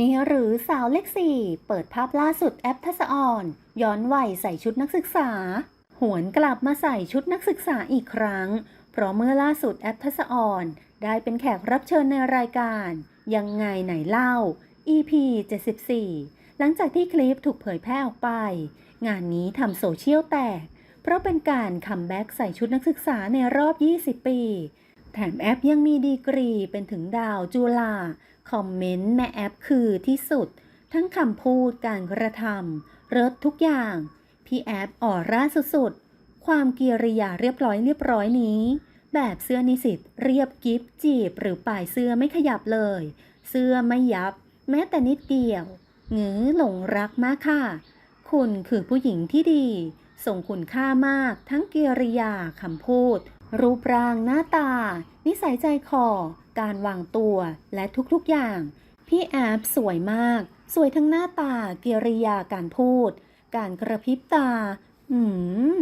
นี่หรือสาวเลขสี่เปิดภาพล่าสุดแอปทัศออนย้อนวัยใส่ชุดนักศึกษา หวนกลับมาใส่ชุดนักศึกษาอีกครั้ง เพราะเมื่อล่าสุดแอปทัศออนได้เป็นแขกรับเชิญในรายการ ยังไงไหนเล่า EP 74 หลังจากที่คลิปถูกเผยแพร่ออกไป งานนี้ทำโซเชียลแตก เพราะเป็นการคัมแบ็กใส่ชุดนักศึกษาในรอบ 20 ปี แถมแอปยังมีดีกรีเป็นถึงดาวจุฬาคอมเมนต์แม่แอปคือที่สุด ทั้งคำพูดการกระทำริศทุกอย่าง พี่แอปออร่าสุดๆ ความกิริยาเรียบร้อยเรียบร้อยนี้ แบบเสื้อนิสิตเรียบกิฟจีบ หรือปลายเสื้อไม่ขยับเลย เสื้อไม่ยับ แม้แต่นิดเดียวหงือหลงรักมากค่ะ คุณคือผู้หญิงที่ดี ส่งคุณค่ามากทั้งกิริยาคำพูด รูปร่างหน้าตา นิสัยใจคอ การวางตัวและทุกๆอย่าง พี่แอฟสวยมาก สวยทั้งหน้าตากิริยาการพูด การกระพริบตา อืม